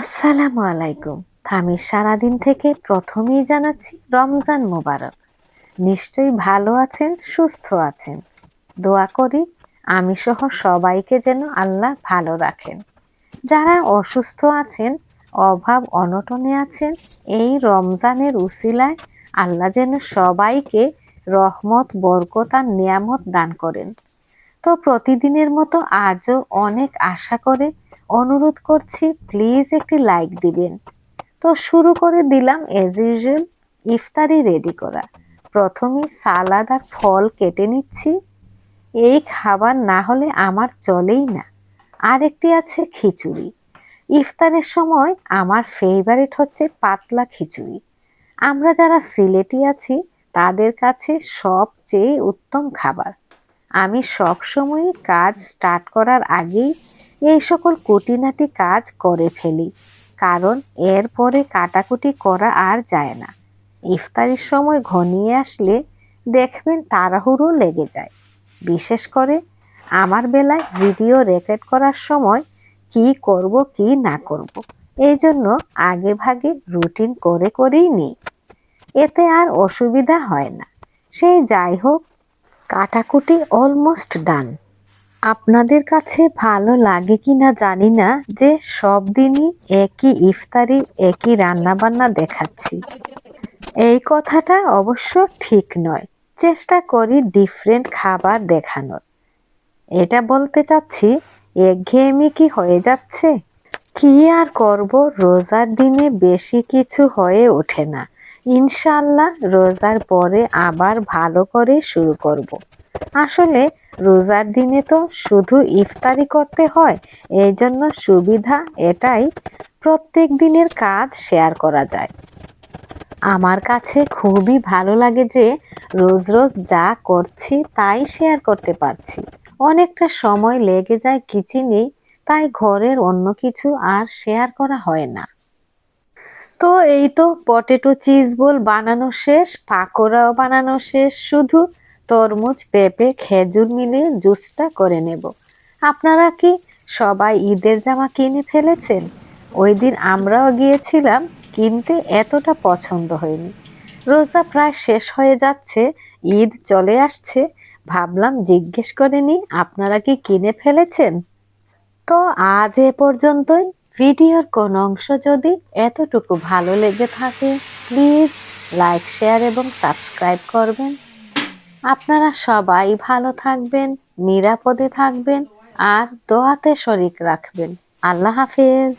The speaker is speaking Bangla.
আসসালামু আলাইকুম। আমি সারাদিন থেকে প্রথমেই জানাচ্ছি রমজান মোবারক। নিশ্চয়ই ভালো আছেন, সুস্থ আছেন। দোয়া করি আমি সহ সবাইকে যেন আল্লাহ ভালো রাখেন। যারা অসুস্থ আছেন, অভাব অনটনে আছেন, এই রমজানের উসিলায় আল্লাহ যেন সবাইকে রহমত, বরকত আর নিয়ামত দান করেন। তো প্রতিদিনের মতো আজও অনেক আশা করে অনুরোধ করছি প্লিজ একটি লাইক দিবেন। তো শুরু করে দিলাম এজ ইউজুয়াল ইফতারি রেডি করা। প্রথমে সালাদ আর ফল কেটে নিচ্ছি। এই খাবার না হলে আমার চলেই না। আর একটি আছে খিচুড়ি। ইফতারের সময় আমার ফেভারিট হচ্ছে পাতলা খিচুড়ি। আমরা যারা সিলেটি আছি, তাদের কাছে সবচেয়ে উত্তম খাবার। আমি সবসময় কাজ স্টার্ট করার আগেই এই সকল কুটিনাটি কাজ করে ফেলি, কারণ এরপরে কাটাকুটি করা আর যায় না। ইফতারির সময় ঘনিয়ে আসলে দেখবেন তাড়াহুড়ো লেগে যায়। বিশেষ করে আমার বেলায় ভিডিও রেকর্ড করার সময় কি করব, কি না করব। এই জন্য আগে ভাগে রুটিন করে করেই নিই। এতে আর অসুবিধা হয় না। সেই যাই হোক, কাটাকুটি অলমোস্ট ডান। আপনাদের কাছে ভালো লাগে কি না জানি না, যে সব দিনই একই ইফতারি, একই রান্নাবান্না দেখাচ্ছি। এই কথাটা অবশ্য ঠিক নয়। চেষ্টা করি ডিফারেন্ট খাবার দেখানোর। এটা বলতে চাচ্ছি, একঘেয়েমি কি হয়ে যাচ্ছে? কি আর করব? রোজার দিনে বেশি কিছু হয়ে ওঠে না। ইনশাল্লাহ রোজার পরে আবার ভালো করে শুরু করব। আসলে রোজার দিনে তো শুধু ইফতারি করতে হয় এই জন্য সুবিধা এটাই, প্রত্যেক দিনের কাজ শেয়ার করা যায়। আমার কাছে খুবই ভালো লাগে যে রোজ রোজ যা করছি তাই শেয়ার করতে পারছি। অনেকটা সময় লেগে যায় কিচেনেই, তাই ঘরের অন্য কিছু আর শেয়ার করা হয় না। তো এই তো পটেটো চিজ বোল বানানো শেষ, পাকোড়াও বানানো শেষ, শুধু তরমুজ, পেঁপে, খেজুর মিলিয়ে জুসটা করে নেব। আপনারা কি সবাই ঈদের জামা কিনে ফেলেছেন? ওই দিন আমরাও গিয়েছিলাম, কিনতে এতটা পছন্দ হয়নি। রোজা প্রায় শেষ হয়ে যাচ্ছে, ঈদ চলে আসছে। ভাবলাম জিজ্ঞেস করে নি আপনারা কি কিনে ফেলেছেন? তো আজ এ পর্যন্তই। ভিডিওর কোন অংশ যদি এতটুকু ভালো লেগে থাকে, প্লিজ লাইক, শেয়ার এবং সাবস্ক্রাইব করবেন। আপনারা সবাই ভালো থাকবেন নিরাপদে থাকবেন আর দোয়াতে শরিক রাখবেন। আল্লাহ হাফিজ।